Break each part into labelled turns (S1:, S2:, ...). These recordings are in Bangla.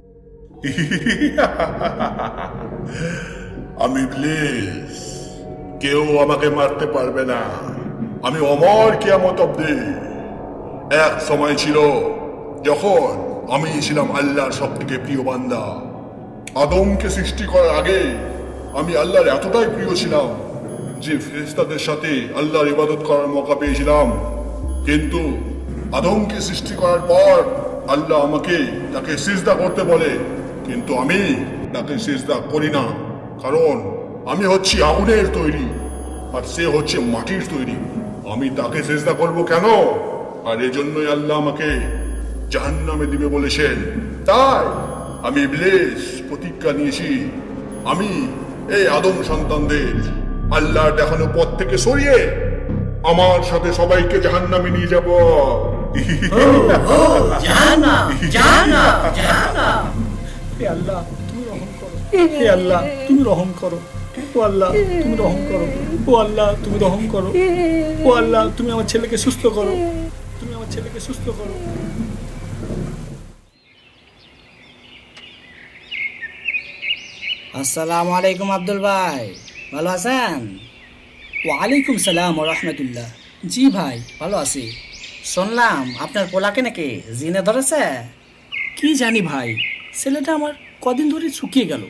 S1: আমি প্লিজ কেউ আমাকে মারতে পারবে না। আমি অমর কিয়ামত অব্দি এক সময় ছিল যখন আমি ছিলাম আল্লাহর সব থেকে প্রিয় বান্দা। আদমকে সৃষ্টি করার আগে আমি আল্লাহর এতটাই প্রিয় ছিলাম যে ফেরেশতাদের সাথে আল্লাহর ইবাদত করার মৌকা পেয়েছিলাম। কিন্তু আদমকে সৃষ্টি করার পর আল্লাহ আমাকে তাকে সিজদা করতে বলে, কিন্তু আমি তাকে সিজদা করি না। কারণ আমি হচ্ছি আগুনের তৈরি, আর সে হচ্ছে মাটির তৈরি। আমি তাকে চেষ্টা করব কেন? আর এজন্যই আল্লাহ আমাকে জাহান্নামে দিবে বলেছেন। তাই আমি ইবলিস প্রতিজ্ঞা নিয়েছি, আমি এই আদম সন্তানদের আল্লাহর দেখানো পথ থেকে সরিয়ে আমার সাথে সবাইকে জাহান্নামে নিয়ে যাব।
S2: হে আল্লাহ তুমি রহম করো। হে আল্লাহ তুমি রহম করো। ও আল্লাহ তুমি রহম করো। ও আল্লাহ তুমি রহম করো। ও আল্লাহ তুমি আমার ছেলেকে সুস্থ করো। তুমি আমার ছেলেকে সুস্থ করো।
S3: আসসালামু আলাইকুম আব্দুল ভাই। ভালো আছেন?
S2: ওয়ালাইকুম সালাম রহমতুল্লাহ। জি ভাই ভালো আছি।
S3: শুনলাম আপনার পোলাকে নাকি জিনে ধরেছে?
S2: কি জানি ভাই ছেলেটা আমার কদিন ধরে শুকিয়ে গেল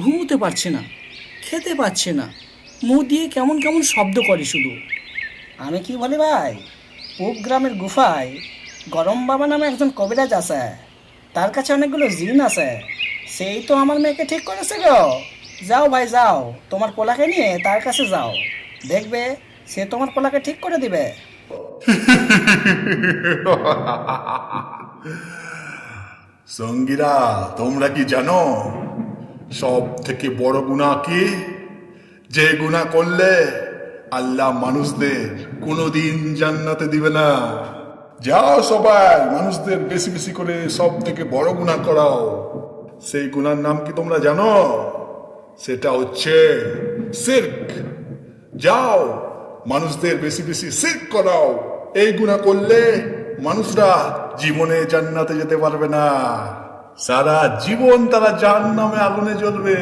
S2: ঘুমোতে পারছে না খেতে পারছে না মুখ দিয়ে কেমন কেমন শব্দ করে শুধু।
S3: আমি কি বলি ভাই পূব গ্রামের গুফায় গরম বাবা নামে একজন কবিরাজ আছে তার কাছে অনেকগুলো জিন আছে সেই তো আমার মেয়েকে ঠিক করেছে গো। যাও ভাই যাও তোমার পোলাকে নিয়ে তার কাছে যাও দেখবে সে তোমার পোলাকে ঠিক করে দিবে।
S1: সঙ্গীরা, তোমরা কি জানো সব থেকে বড় গুণা কি? যে গুণা করলে আল্লাহ মানুষদের কোনোদিন জান্নাতে দিবে না। যাও সবাই, মানুষদের বেশি বেশি করে সব থেকে বড় গুণা করাও। সেই গুণার নাম কি তোমরা জানো? সেটা হচ্ছে সির্ক যাও মানুষদের বেশি বেশি সির্ক করাও। এই গুণা করলে মানুষরা জীবনে জান্নাতে যেতে পারবে না। সারা জীবন তারা জাহান্নামে আগুনে জ্বলবে।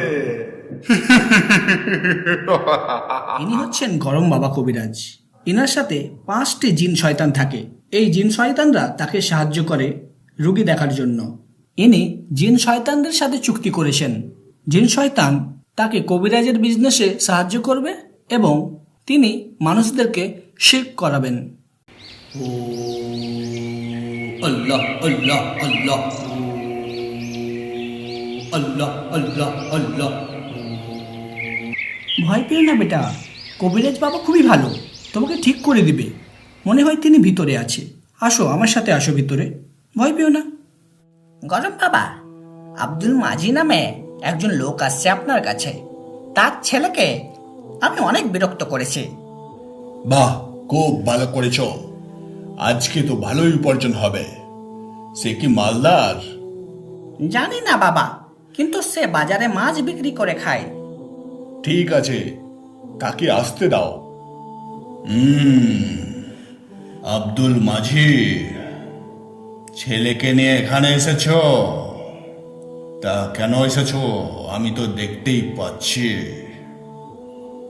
S2: ইনি হচ্ছেন গরম বাবা কবিরাজ। এনার সাথে পাঁচটি জিন শয়তান থাকে। এই জিন শয়তানরা তাকে সাহায্য করে রুগী দেখার জন্য। ইনি জিন শয়তানদের সাথে চুক্তি করেছেন। জিন শয়তান তাকে কবিরাজের বিজনেসে সাহায্য করবে এবং তিনি মানুষদেরকে শির্ক করাবেন। আল্লাহ আল্লাহ আল্লাহ। আল্লাহ আল্লাহ আল্লাহ। ভয় পেও না বেটা কবিরাজ বাবা খুবই ভালো তোমাকে ঠিক করে দিবে। মনে হয় তিনি ভিতরে আছে। আসো আমার সাথে আসো ভিতরে। ভয় পেও না।
S3: গরম বাবা আব্দুল মাঝি নামে একজন লোক আসছে আপনার কাছে। তার ছেলেকে আমি অনেক বিরক্ত করেছি।
S1: বাহ খুব ভালো করেছ। আজকে তো ভালোই উপার্জন হবে। সে কি মালদার?
S3: জানি না বাবা কিন্তু সে বাজারে মাছ বিক্রি করে খায়।
S1: ঠিক আছে তাকে আসতে দাও। আব্দুল মাঝি ছেলেকে নিয়ে এখানে এসেছ? তা কেন এসেছ? আমি তো দেখতেই পাচ্ছি।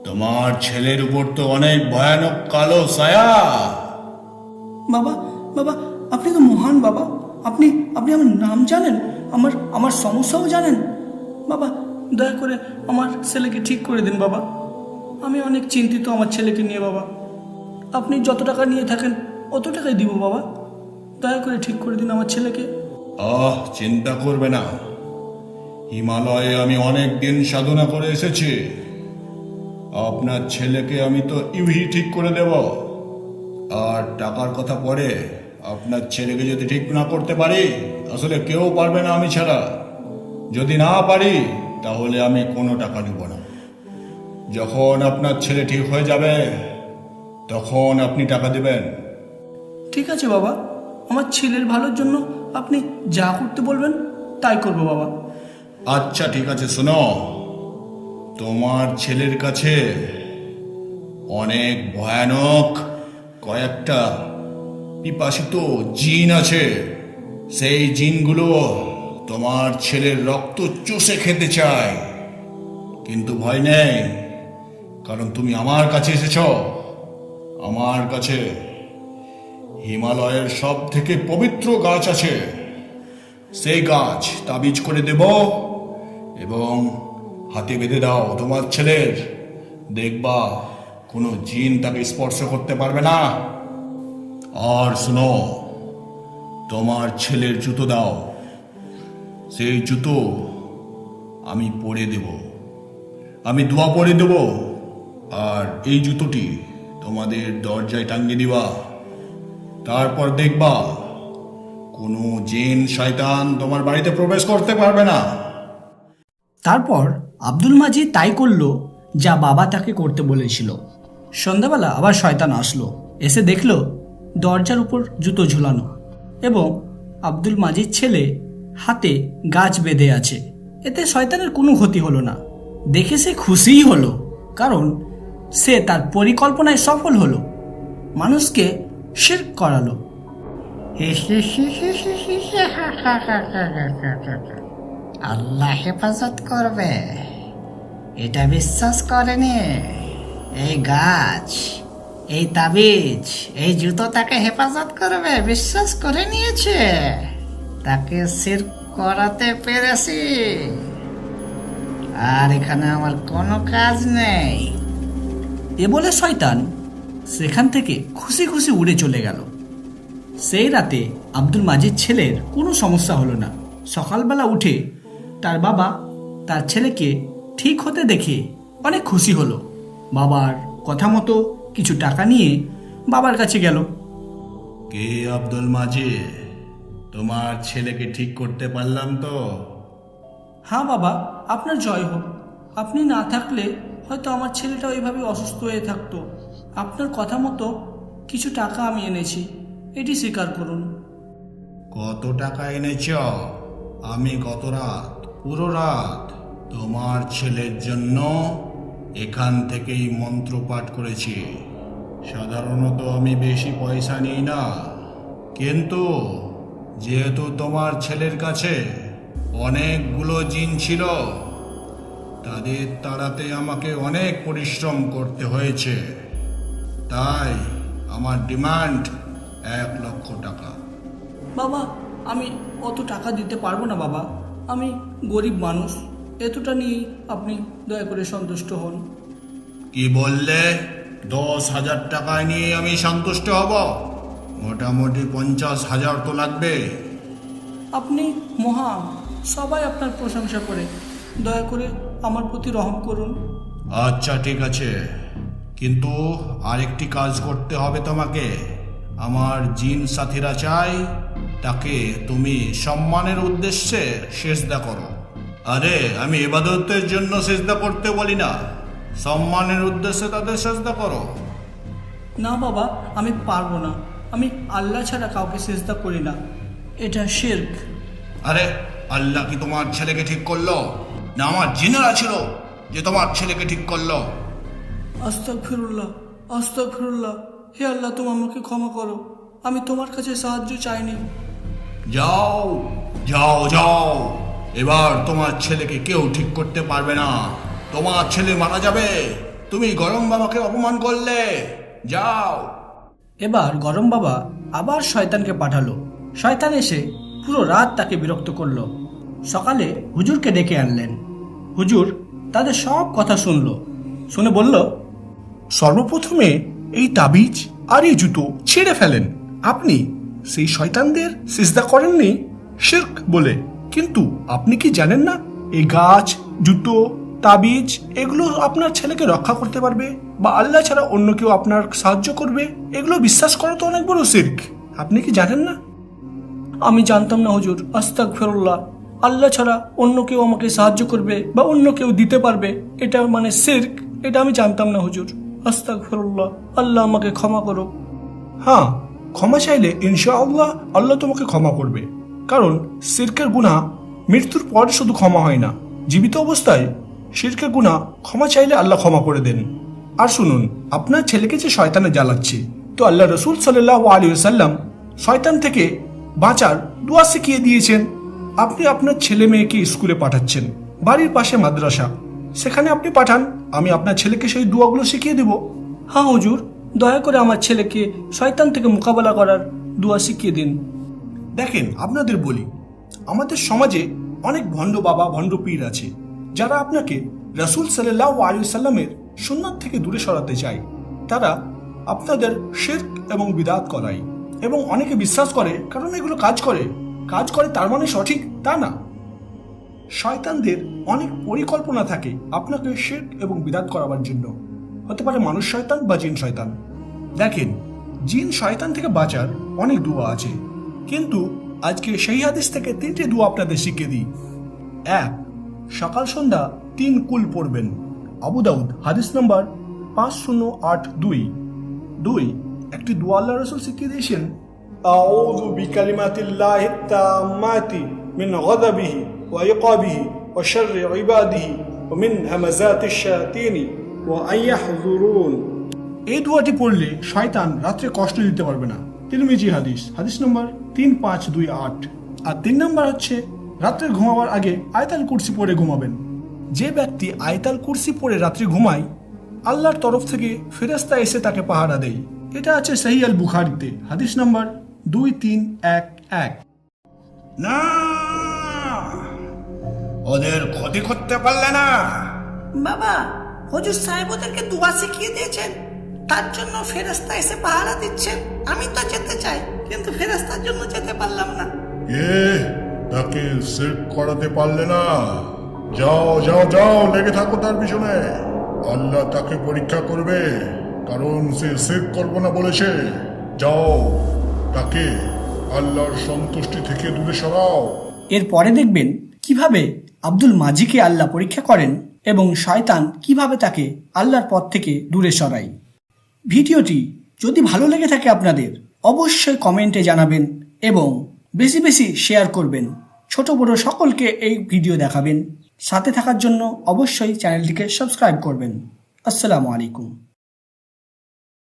S1: তোমার ছেলের উপর তো অনেক ভয়ানক কালো ছায়া।
S2: বাবা বাবা আপনি তো মহান বাবা। আপনি আপনি আমার নাম জানেন আমার আমার সমস্যাও জানেন। বাবা দয়া করে আমার ছেলেকে ঠিক করে দিন বাবা। আমি অনেক চিন্তিত আমার ছেলেকে নিয়ে বাবা। আপনি যত টাকা নিয়ে থাকেন অত টাকাই দিব বাবা। দয়া করে ঠিক করে দিন আমার ছেলেকে।
S1: আহ চিন্তা করবে না। হিমালয়ে আমি অনেক দিন সাধনা করে এসেছি। আপনার ছেলেকে আমি তো ইউহি ঠিক করে দেব। আর টাকার কথা পরে আপনার ছেলেকে যদি ঠিক না করতে পারি আসলে কেউ পারবে না আমি ছাড়া। যদি না পারি তাহলে আমি কোনো টাকা নেব না। যখন আপনার ছেলে ঠিক হয়ে যাবে তখন আপনি টাকা দেবেন।
S2: ঠিক আছে বাবা আমার ছেলের ভালোর জন্য আপনি যা করতে বলবেন তাই করব বাবা।
S1: আচ্ছা ঠিক আছে শোনো। তোমার ছেলের কাছে অনেক ভয়ানক কয়েকটা পিপাসিত জিন আছে। সেই জিনগুলো
S4: তোমার ছেলের রক্ত চষে খেতে চায়। কিন্তু ভয় নেই, কারণ তুমি আমার কাছে এসেছ। আমার কাছে হিমালয়ের সব থেকে পবিত্র গাছ আছে। সেই গাছ তাবিজ করে দেব এবং হাতে বেঁধে দাও, তোমার ছেলের। দেখবা, কোনো জিন তাকে স্পর্শ করতে পারবে না। আর শুনো, তোমার ছেলের জুতো দাও। সেই জুতো আমি পরে দেব। আমি দোয়া পরে দেব। আর এই জুতোটি তোমাদের দরজায় টাঙ্গিয়ে দিবা। তারপর দেখবা, কোনো জেন, শয়তান তোমার বাড়িতে প্রবেশ করতে পারবে না।
S2: তারপর আব্দুল মাজিদ তাই করল যা বাবা তাকে করতে বলেছিল। সন্ধ্যাবেলা আবার শয়তান আসলো। এসে দেখল দরজার উপর জুতো ঝুলানো এবং আব্দুল মাজিদ ছেলে হাতে গাছ বেঁধে আছে। এতে শয়তানের কোনো ক্ষতি হলো না। দেখে সে খুশিই হলো, কারণ সে তার পরিকল্পনায় সফল হলো। মানুষকে শের করালো।
S3: আল্লাহ হেফাজত করবে। এটা বিশ্বাস করেনি? এই গাছ, এই তাবিজ, এই জুতো তাকে হেফাজত করবে? বিশ্বাস করে নিয়েছে। তাকে সির করাতে পেরেছি। আর এখানে আমার কোনো কাজ নেই।
S2: এ বলে শয়তান সেখান থেকে খুশি খুশি উড়ে চলে গেল। সেই রাতে আব্দুল মাজিদ ছেলের কোনো সমস্যা হলো না। সকালবেলা উঠে তার বাবা তার ছেলেকে ঠিক হতে দেখে অনেক খুশি হলো। বাবার কথা মতো কিছু টাকা নিয়ে বাবার কাছে গেল।
S4: কে আব্দুল মাঝি তোমার ছেলেকে ঠিক করতে পারলাম তো?
S2: হ্যাঁ বাবা আপনার জয় হোক। আপনি না থাকলে হয়তো আমার ছেলেটা ওইভাবে অসুস্থ হয়ে থাকতো। আপনার কথা মতো কিছু টাকা আমি এনেছি। এটি স্বীকার করুন।
S4: কত টাকা এনেছ? আমি গত রাত পুরো রাত তোমার ছেলের জন্য এখান থেকেই মন্ত্র পাঠ করেছি। সাধারণত আমি বেশি পয়সা নিই না। কিন্তু যেহেতু তোমার ছেলের কাছে অনেকগুলো জিন ছিল, তাদের তাড়াতে আমাকে অনেক পরিশ্রম করতে হয়েছে। তাই আমার ডিমান্ড এক লক্ষ টাকা।
S2: বাবা, আমি অত টাকা দিতে পারব না বাবা। আমি গরিব মানুষ এতটা নিয়েই আপনি দয়া করে সন্তুষ্ট হন।
S4: কি বললে? দশ হাজার টাকায় নিয়ে আমি সন্তুষ্ট হব। মোটামুটি পঞ্চাশ হাজার তো লাগবে।
S2: আপনি মহান সবাই আপনার প্রশংসা করে। দয়া করে আমার প্রতি রহম করুন।
S4: আচ্ছা ঠিক আছে। কিন্তু আরেকটি কাজ করতে হবে তোমাকে। আমার জিন সাথীরা চাই। তাকে তুমি সম্মানের উদ্দেশ্যে সেজদা করো। আরে আমি এবাদতের জন্য সেজদা করতে বলি না। সম্মানের উদ্দেশ্যে তাদের সেজদা করো।
S2: না বাবা আমি পারব না। আমি আল্লাহ ছাড়া কাউকে চেষ্টা করি না। এটা শেরক।
S4: আরে আল্লাহ কি তোমার ছেলেকে ঠিক করল? না আমার জিনেরা ছিল যে তোমার ছেলেকে ঠিক করল।
S2: আস্তাক ফিরুল্লাহ আস্তাক ফিরুল্লাহ হে আল্লাহ তুমি আমাকে ক্ষমা করো। আমি তোমার কাছে সাহায্য চাইনি।
S4: যাও যাও যাও। এবার তোমার ছেলেকে কেউ ঠিক করতে পারবে না। তোমার ছেলে মারা যাবে। তুমি গরম বাবাকে অপমান করলে। যাও।
S2: এবার গরম বাবা আবার শয়তানকে পাঠালো। শয়তান এসে পুরো রাত তাকে বিরক্ত করল। সকালে হুজুরকে ডেকে আনলেন। হুজুর তাদের সব কথা শুনলো। শুনে বলল
S5: সর্বপ্রথমে এই তাবিজ আর এই জুতো ছেড়ে ফেলেন। আপনি সেই শয়তানদের সিজদা করেননি? শির্ক বলে। কিন্তু আপনি কি জানেন না এই গাছ, জুতো, তাবিজ, এগুলো আপনার ছেলেকে রক্ষা করতে পারবে বা আল্লাহ ছাড়া অন্য কেউ আপনার সাহায্য করবে? এগুলো বিশ্বাস করা তো অনেক বড় শির্ক। আপনি কি জানেন না?
S2: আমি জানতাম না, হুজুর। আস্তাক ফেরুল্লাহ আল্লাহ ছাড়া অন্য কেউ আমাকে সাহায্য করবে বা অন্য কেউ দিতে পারবে? এটা মানে সির্ক এটা আমি জানতাম না, হুজুর। আস্তাক ফেরুল্লাহ আল্লাহ আমাকে ক্ষমা করো
S5: হ্যাঁ ক্ষমা চাইলে ইনশাআল্লাহ আল্লাহ তোমাকে ক্ষমা করবে। কারণ শিরকের গুনাহ মৃত্যুর পর শুধু ক্ষমা হয় না, জীবিত অবস্থায় শিরকের গুনাহ ক্ষমা চাইলে আল্লাহ ক্ষমা করে দেন। আর শুনুন, আপনার ছেলেকে যে শয়তানে জ্বালাচ্ছে, তো আল্লাহ রসুল সাল্লাহ আলী সাল্লাম শয়তান থেকে বাঁচার দোয়া শিখিয়ে দিয়েছেন,
S2: আপনি আপনার ছেলে মেয়েকে স্কুলে পাঠাচ্ছেন, বাড়ির পাশে মাদ্রাসা, সেখানে আপনি পাঠান, আমি আপনার ছেলেকে সেই দোয়াগুলো শিখিয়ে দেব।
S6: হ্যাঁ হুজুর। দয়া করে আমার ছেলেকে শয়তান থেকে মোকাবেলা করার দোয়া শিখিয়ে দিন।
S2: দেখেন, আপনাদের বলি, আমাদের সমাজে অনেক ভণ্ড বাবা, ভণ্ড পীর আছে, যারা আপনাকে রাসুল সাল্লাহ আলী সাল্লামের সুন্নাত থেকে দূরে সরাতে চায়। তারা আপনাদের শির্ক এবং বিদাত করায় এবং অনেকে বিশ্বাস করে, কারণ এগুলো কাজ করে। কাজ করে তার মানে সঠিক, তা না। শয়তানদের অনেক পরিকল্পনা থাকে আপনাকে শির্ক এবং বিদাত করাবার জন্য। হতে পারে মানুষ শয়তান বা জিন শয়তান। দেখেন, জিন শয়তান থেকে বাঁচার অনেক দুয়া আছে। কিন্তু আজকে সেই হাদিস থেকে তিনটি দুয়া আপনাদের শিখিয়ে দিই। এক, সকাল সন্ধ্যা তিন কুল পড়বেন। আবু দাউদ, হাদিস নাম্বার পাঁচ শূন্য আট দুই। দুই, একটি দোয়া আল্লাহ রসুল শিখিয়ে দিয়েছেন, আউযু বিকালিমাতিল্লাহি তাম্মাতি মিন গাদাবিহি ওয়া ইকাবিহি ওয়া শাররি ইবাদিহি ওয়া মিন শায়াতিনি ওয়া এই দোয়াটি পড়লে শয়তান রাত্রে কষ্ট দিতে পারবে না। তিরমিজি হাদিস হাদিস নম্বর তিন পাঁচ দুই আট। আর তিন নম্বর হচ্ছে রাত্রে ঘুমাবার আগে আয়তাল কুরসি পরে ঘুমাবেন। যে ব্যক্তি আয়তাল কুরসি পরে রাত্রে ঘুমায় আল্লাহর তরফ থেকে ফেরেস্তা এসে তাকে পাহারা দেয়। এটা আছে সহি আল বুখারিতে হাদিস নম্বর দুই তিন এক এক। না ওদের ক্ষতি করতে পারলে না।
S7: বাবা হুজুর সাহেব ওদেরকে দোয়া শিখিয়ে দিয়েছেন। তার জন্য ফেরেস্তা এসে পাহারা দিচ্ছেন। আমি তো যেতে চাই কিন্তু ফেরেস্তার জন্য যেতে পারলাম না।
S8: এ তাকে সেভ করাতে পারলে না। যাও যাও যাও লেগে থাকো তার পিছনে। আল্লাহ তাকে পরীক্ষা করবে কারণ সে সেভ করব না বলেছে। যাও তাকে আল্লাহর সন্তুষ্টি থেকে দূরে সরাও।
S7: এরপরে দেখবেন কীভাবে আব্দুল মাজিকে আল্লাহ পরীক্ষা করেন। এবং শয়তান কীভাবে তাকে আল্লাহর পথ থেকে দূরে সরায়? ভিডিওটি যদি ভালো লেগে থাকে আপনাদের, অবশ্যই কমেন্টে জানাবেন এবং বেশি বেশি শেয়ার করবেন। ছোট বড় সকলকে এই ভিডিও দেখাবেন। সাথে থাকার জন্য অবশ্যই চ্যানেলটিকে সাবস্ক্রাইব করবেন। আসসালামু আলাইকুম।